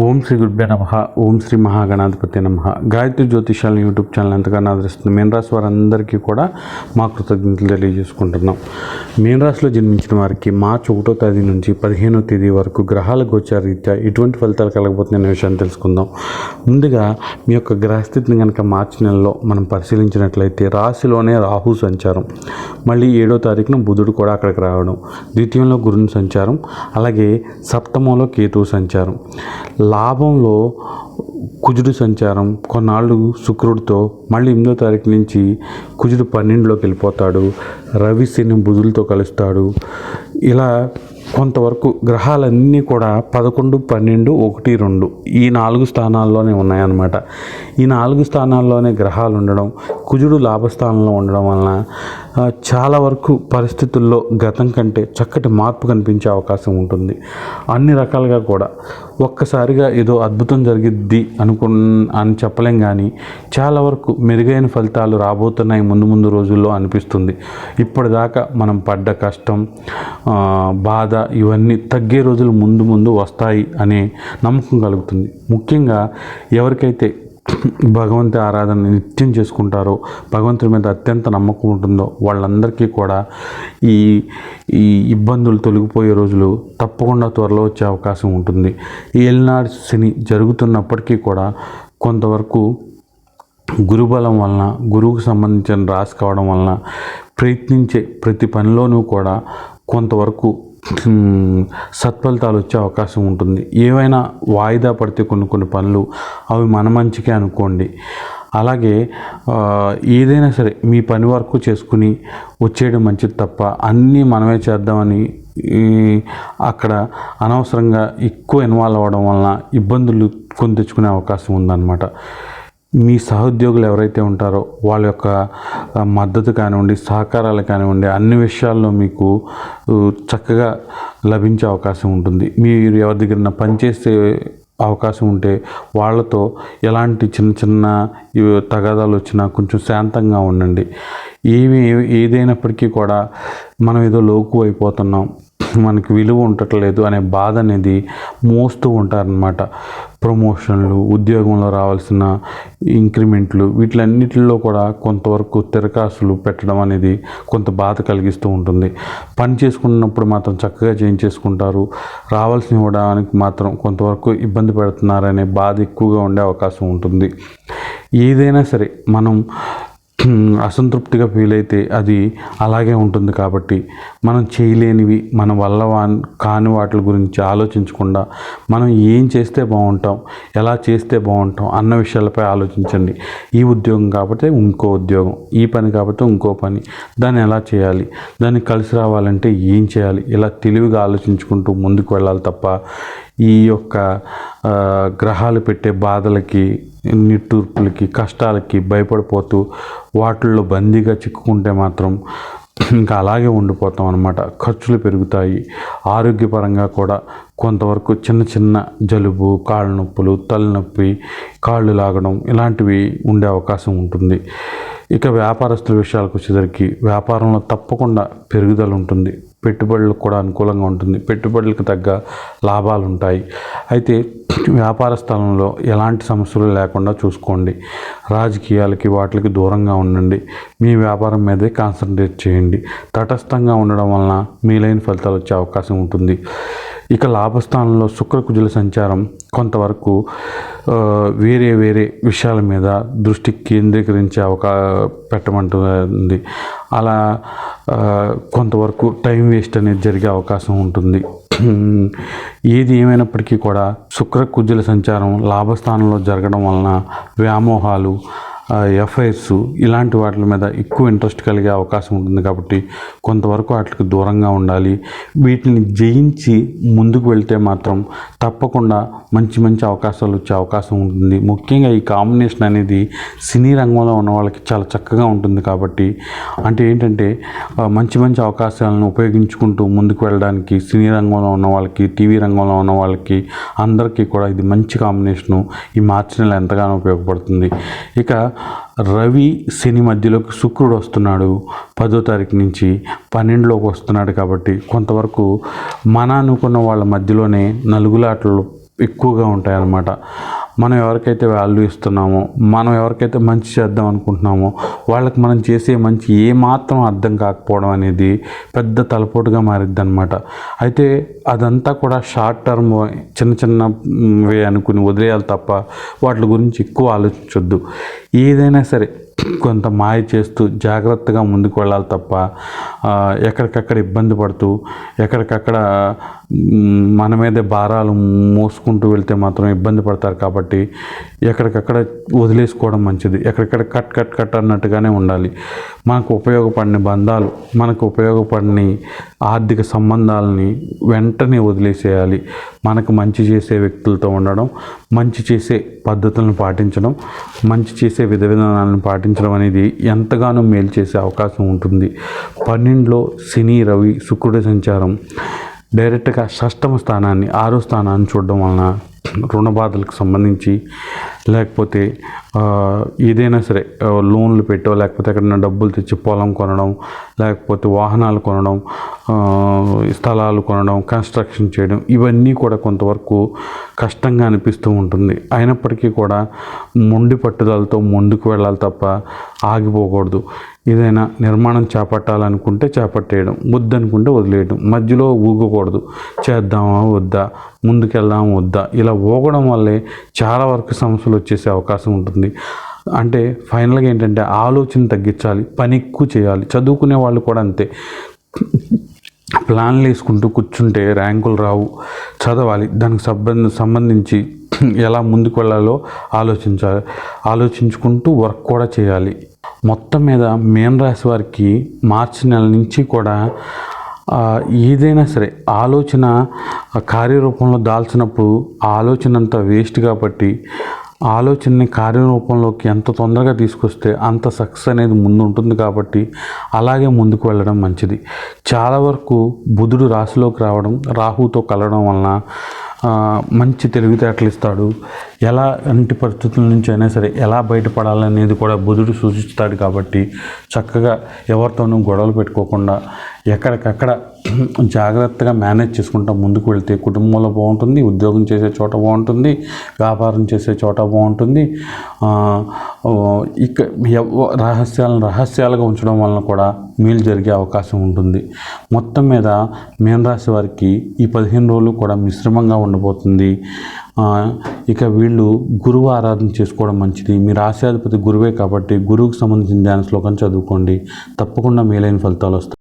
ఓం శ్రీ గురుభ్య నమ. ఓం శ్రీ మహాగణాధిపతి నమ. Gayatri జ్యోతిషాల YouTube channel ఎంతగానో ఆదరిస్తుంది మీనరాశి వారందరికీ కూడా మా కృతజ్ఞతలు తెలియజేసుకుంటున్నాం. మీనరాశిలో జన్మించిన వారికి మార్చి ఒకటో తేదీ నుంచి పదిహేనో తేదీ వరకు గ్రహాల గోచార రీత్యా ఎటువంటి ఫలితాలు కలగబోతున్నాయనే విషయాన్ని తెలుసుకుందాం. ముందుగా మీ యొక్క గ్రహస్థితిని కనుక మార్చి నెలలో మనం పరిశీలించినట్లయితే రాశిలోనే రాహు సంచారం. మళ్ళీ ఏడో తారీఖున బుధుడు కూడా అక్కడికి రావడం. ద్వితీయంలో గురుని సంచారం. అలాగే సప్తమంలో కేతువు సంచారం. లాభంలో కుజుడు సంచారం. కొన్నాళ్ళు శుక్రుడితో మళ్ళీ ఎనిమిదో తారీఖు నుంచి కుజుడు పన్నెండులోకి వెళ్ళిపోతాడు. రవి శని బుధులతో కలుస్తాడు. ఇలా కొంతవరకు గ్రహాలన్నీ కూడా పదకొండు పన్నెండు ఒకటి రెండు ఈ నాలుగు స్థానాల్లోనే ఉన్నాయన్నమాట. ఈ నాలుగు స్థానాల్లోనే గ్రహాలు ఉండడం కుజుడు లాభస్థానంలో ఉండడం వలన చాలా వరకు పరిస్థితుల్లో గతం కంటే చక్కటి మార్పు కనిపించే అవకాశం ఉంటుంది. అన్ని రకాలుగా కూడా ఒక్కసారిగా ఏదో అద్భుతం జరిగిద్ది అనుకు అని చెప్పలేం కానీ చాలా వరకు మెరుగైన ఫలితాలు రాబోతున్నాయి ముందు ముందు రోజుల్లో అనిపిస్తుంది. ఇప్పటిదాకా మనం పడ్డ కష్టం బాధ ఇవన్నీ తగ్గే రోజులు ముందు ముందు వస్తాయి అనే నమ్మకం కలుగుతుంది. ముఖ్యంగా ఎవరికైతే భగవంతు ఆరాధన నిత్యం చేసుకుంటారో భగవంతుడి మీద అత్యంత నమ్మకం ఉంటుందో వాళ్ళందరికీ కూడా ఈ ఈ ఇబ్బందులు తొలగిపోయే రోజులు తప్పకుండా త్వరలో వచ్చే అవకాశం ఉంటుంది. ఏలినాడు శని జరుగుతున్నప్పటికీ కూడా కొంతవరకు గురుబలం వలన గురువుకు సంబంధించిన రాసి కావడం వలన ప్రయత్నించే ప్రతి పనిలోనూ కూడా కొంతవరకు సత్ఫలితాలు వచ్చే అవకాశం ఉంటుంది. ఏవైనా వాయిదా పడితే కొన్ని కొన్ని పనులు అవి మన మంచికే అనుకోండి. అలాగే ఏదైనా సరే మీ పని వరకు చేసుకుని వచ్చేయడం మంచిది తప్ప అన్నీ మనమే చేద్దామని అక్కడ అనవసరంగా ఎక్కువ ఇన్వాల్వ్ అవ్వడం వలన ఇబ్బందులు కొని తెచ్చుకునే అవకాశం ఉందన్నమాట. మీ సహోద్యోగులు ఎవరైతే ఉంటారో వాళ్ళ యొక్క మద్దతు కానివ్వండి సహకారాలు కానివ్వండి అన్ని విషయాల్లో మీకు చక్కగా లభించే అవకాశం ఉంటుంది. మీరు ఎవరి దగ్గర పనిచేసే అవకాశం ఉంటే వాళ్ళతో ఎలాంటి చిన్న చిన్న తగాదాలు వచ్చినా కొంచెం శాంతంగా ఉండండి. ఏమి ఏదైనప్పటికీ కూడా మనం ఏదో లోకు అయిపోతున్నాం మనకి విలువ ఉండట్లేదు అనే బాధ అనేది మోస్తూ ఉంటారనమాట ప్రమోషన్లు ఉద్యోగంలో రావాల్సిన ఇంక్రిమెంట్లు వీటిలన్నిటిలో కూడా కొంతవరకు తిరకాసులు పెట్టడం అనేది కొంత బాధ కలిగిస్తూ ఉంటుంది. పని చేసుకున్నప్పుడు మాత్రం చక్కగా చేయించేసుకుంటారు. రావాల్సిన ఇవ్వడానికి మాత్రం కొంతవరకు ఇబ్బంది పెడుతున్నారనే బాధ ఎక్కువగా ఉండే అవకాశం ఉంటుంది. ఏదైనా సరే మనం అసంతృప్తిగా ఫీల్ అయితే అది అలాగే ఉంటుంది కాబట్టి మనం చేయలేనివి మన వల్ల వా- కాని వాటి గురించి ఆలోచించకుండా మనం ఏం చేస్తే బాగుంటాం ఎలా చేస్తే బాగుంటాం అన్న విషయాలపై ఆలోచించండి. ఈ ఉద్యోగం కాబట్టి ఇంకో ఉద్యోగం ఈ పని కాబట్టి ఇంకో పని. దాన్ని ఎలా చేయాలి దాన్ని కలిసి రావాలంటే ఏం చేయాలి ఇలా తెలివిగా ఆలోచించుకుంటూ ముందుకు వెళ్ళాలి తప్ప ఈ యొక్క గ్రహాలు పెట్టే బాధలకి నిట్టూర్పులకి కష్టాలకి భయపడిపోతూ వాటిల్లో బందీగా చిక్కుకుంటే మాత్రం ఇంకా అలాగే ఉండిపోతాం అనమాట ఖర్చులు పెరుగుతాయి. ఆరోగ్యపరంగా కూడా కొంతవరకు చిన్న చిన్న జలుబు కాళ్ళ నొప్పులు తలనొప్పి కాళ్ళు లాగడం ఇలాంటివి ఉండే అవకాశం ఉంటుంది. ఇక వ్యాపారస్తుల విషయాలకు వచ్చేసరికి వ్యాపారంలో తప్పకుండా పెరుగుదల ఉంటుంది. పెట్టుబడులకు కూడా అనుకూలంగా ఉంటుంది. పెట్టుబడులకు తగ్గ లాభాలు ఉంటాయి. అయితే వ్యాపార స్థలంలో ఎలాంటి సమస్యలు లేకుండా చూసుకోండి. రాజకీయాలకి వాటికి దూరంగా ఉండండి. మీ వ్యాపారం మీదే కాన్సన్ట్రేట్ చేయండి. తటస్థంగా ఉండడం వలన మీలైన ఫలితాలు వచ్చే అవకాశం ఉంటుంది. ఇక లాభస్థానంలో శుక్రకుజుల సంచారం కొంతవరకు వేరే వేరే విషయాల మీద దృష్టి కేంద్రీకరించే అవకా పెట్టమంటుంది. అలా కొంతవరకు టైం వేస్ట్ అనేది జరిగే అవకాశం ఉంటుంది. ఏది ఏమైనప్పటికీ కూడా శుక్ర కుజుల సంచారం లాభస్థానంలో జరగడం వలన వ్యామోహాలు ఎఫ్ఐఆర్స్ ఇలాంటి వాటి మీద ఎక్కువ ఇంట్రెస్ట్ కలిగే అవకాశం ఉంటుంది కాబట్టి కొంతవరకు వాటికి దూరంగా ఉండాలి. వీటిని జయించి ముందుకు వెళ్తే మాత్రం తప్పకుండా మంచి మంచి అవకాశాలు వచ్చే అవకాశం ఉంటుంది. ముఖ్యంగా ఈ కాంబినేషన్ అనేది సినీ రంగంలో ఉన్న వాళ్ళకి చాలా చక్కగా ఉంటుంది కాబట్టి అంటే ఏంటంటే మంచి మంచి అవకాశాలను ఉపయోగించుకుంటూ ముందుకు వెళ్ళడానికి సినీ రంగంలో ఉన్న వాళ్ళకి టీవీ రంగంలో ఉన్న వాళ్ళకి అందరికీ కూడా ఇది మంచి కాంబినేషను ఈ మార్చి నెల ఎంతగానో ఉపయోగపడుతుంది. ఇక రవి శని మధ్యలోకి శుక్రుడు వస్తున్నాడు. పదో తారీఖు నుంచి పన్నెండులోకి వస్తున్నాడు కాబట్టి కొంతవరకు మన అనుకున్న వాళ్ళ మధ్యలోనే నలుగులాటలు ఎక్కువగా ఉంటాయన్నమాట. మనం ఎవరికైతే వాల్యూ ఇస్తున్నామో మనం ఎవరికైతే మంచి చేద్దాం అనుకుంటున్నామో వాళ్ళకి మనం చేసే మంచి ఏమాత్రం అర్థం కాకపోవడం అనేది పెద్ద తలపోటుగా మారిద్ది అనమాట అయితే అదంతా కూడా షార్ట్ టర్మ్ చిన్న చిన్న అనుకుని వదిలేయాలి తప్ప వాటి గురించి ఎక్కువ ఆలోచించొద్దు. ఏదైనా సరే కొంత మాయ చేస్తూ జాగ్రత్తగా ముందుకు వెళ్ళాలి తప్ప ఎక్కడికక్కడ ఇబ్బంది పడుతూ ఎక్కడికక్కడ మన మీదే భారాలు మోసుకుంటూ వెళ్తే మాత్రం ఇబ్బంది పడతారు కాబట్టి ఎక్కడికక్కడ వదిలేసుకోవడం మంచిది. ఎక్కడికక్కడ కట్ కట్ కట్ అన్నట్టుగానే ఉండాలి. మనకు ఉపయోగపడిన బంధాలు మనకు ఉపయోగపడిన ఆర్థిక సంబంధాలని వెంటనే వదిలేసేయాలి. మనకు మంచి చేసే వ్యక్తులతో ఉండడం మంచి చేసే పద్ధతులను పాటించడం మంచి చేసే విధ విధానాలను పాటించడం అనేది ఎంతగానో మేలు చేసే అవకాశం ఉంటుంది. పన్నెండులో శని రవి శుక్రుడి సంచారం. డైరెక్ట్గా షష్టమ స్థానాన్ని ఆరో స్థానాన్ని చూడడం వలన రుణ బాధలకు సంబంధించి లేకపోతే ఏదైనా సరే లోన్లు పెట్టో లేకపోతే ఎక్కడైనా డబ్బులు తెచ్చి పొలం కొనడం లేకపోతే వాహనాలు కొనడం స్థలాలు కొనడం కన్స్ట్రక్షన్ చేయడం ఇవన్నీ కూడా కొంతవరకు కష్టంగా అనిపిస్తూ ఉంటుంది. అయినప్పటికీ కూడా మొండి పట్టుదలతో ముందుకు వెళ్ళాలి తప్ప ఆగిపోకూడదు. ఏదైనా నిర్మాణం చేపట్టాలనుకుంటే చేపట్టేయడం వద్దనుకుంటే వదిలేయడం మధ్యలో ఊగకూడదు. చేద్దామా వద్దా ముందుకెళ్దామా వద్దా ఇలా ఊగడం వల్లే చాలా వరకు సమస్యలు వచ్చేసే అవకాశం ఉంటుంది. అంటే ఫైనల్గా ఏంటంటే ఆలోచన తగ్గించాలి పని ఎక్కువ చేయాలి. చదువుకునే వాళ్ళు కూడా అంతే. ప్లాన్లు వేసుకుంటూ కూర్చుంటే ర్యాంకులు రావు. చదవాలి దానికి సంబంధ సంబంధించి ఎలా ముందుకు వెళ్ళాలో ఆలోచించాలి ఆలోచించుకుంటూ వర్క్ కూడా చేయాలి. మొత్తం మీద మేన్ రాశి వారికి మార్చి నెల నుంచి కూడా ఏదైనా సరే ఆలోచన కార్యరూపంలో దాల్చినప్పుడు ఆలోచన అంతా వేస్ట్ కాబట్టి ఆలోచనని కార్యరూపంలోకి ఎంత తొందరగా తీసుకొస్తే అంత సక్సెస్ అనేది ముందు ఉంటుంది కాబట్టి అలాగే ముందుకు వెళ్ళడం మంచిది. చాలా వరకు బుధుడు రాశిలోకి రావడం రాహుతో కలవడం వలన మంచి తెలివితేటలు ఇస్తాడు. ఎలా అంటి పరిస్థితుల నుంచి అయినా సరే ఎలా బయటపడాలనేది కూడా బుధుడు సూచిస్తాడు కాబట్టి చక్కగా ఎవరితోనూ గొడవలు పెట్టుకోకుండా ఎక్కడికక్కడ జాగ్రత్తగా మేనేజ్ చేసుకుంటా. ముందుకు వెళ్తే కుటుంబంలో బాగుంటుంది ఉద్యోగం చేసే చోట బాగుంటుంది వ్యాపారం చేసే చోట బాగుంటుంది. ఇక రహస్యాలను రహస్యాలుగా ఉంచడం వలన కూడా మేలు జరిగే అవకాశం ఉంటుంది. మొత్తం మీద మీన రాశి వారికి ఈ పదిహేను రోజులు కూడా మిశ్రమంగా ఉండబోతుంది. ఇక వీళ్ళు గురువు ఆరాధన చేసుకోవడం మంచిది. మీ రాశ్యాధిపతి గురువే కాబట్టి గురువుకు సంబంధించిన ధ్యాన శ్లోకం చదువుకోండి. తప్పకుండా మేలైన ఫలితాలు వస్తాయి.